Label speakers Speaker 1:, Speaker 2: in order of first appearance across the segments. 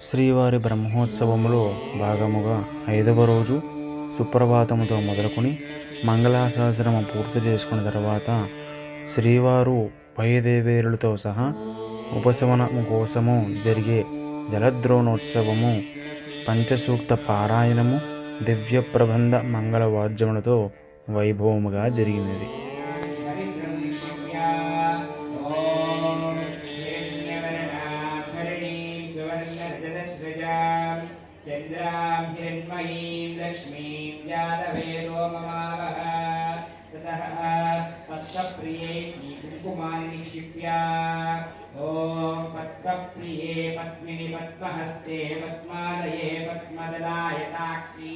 Speaker 1: శ్రీవారి బ్రహ్మోత్సవములో భాగముగా ఐదవ రోజు సుప్రభాతముతో మొదలుకొని మంగళాశాసనము పూర్తి చేసుకున్న తర్వాత శ్రీవారు పైదేవేరులతో సహా ఉపశమనము కోసము జరిగే జలద్రోణోత్సవము పంచసూక్త పారాయణము దివ్య ప్రబంధ మంగళవాద్యములతో వైభవముగా జరిగినది.
Speaker 2: चन्द्रां हिरण्मयीं लक्ष्मीं जातवेदो ममावह ततः पद्मप्रियै कुङ्कुमानि निक्षिप्य ॐ पद्मप्रिये पद्मिनि पद्महस्ते पद्मालये पद्मदलायताक्षी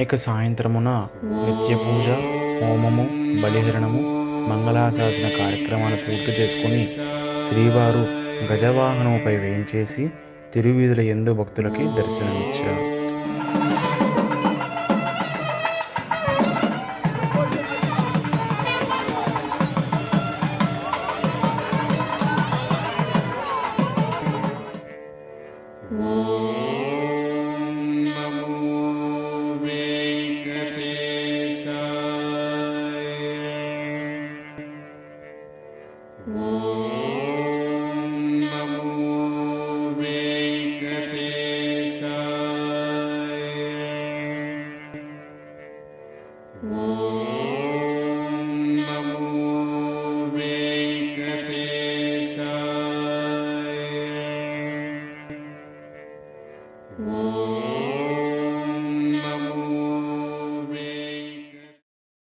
Speaker 1: ఇక సాయంత్రమున నిత్య పూజ హోమము బలిహరణము మంగళాశాసన కార్యక్రమాలు పూర్తి చేసుకుని శ్రీవారు గజవాహనముపై వేయించేసి తిరువీధుల ఎందు భక్తులకి దర్శనమిచ్చారు.
Speaker 3: Mm.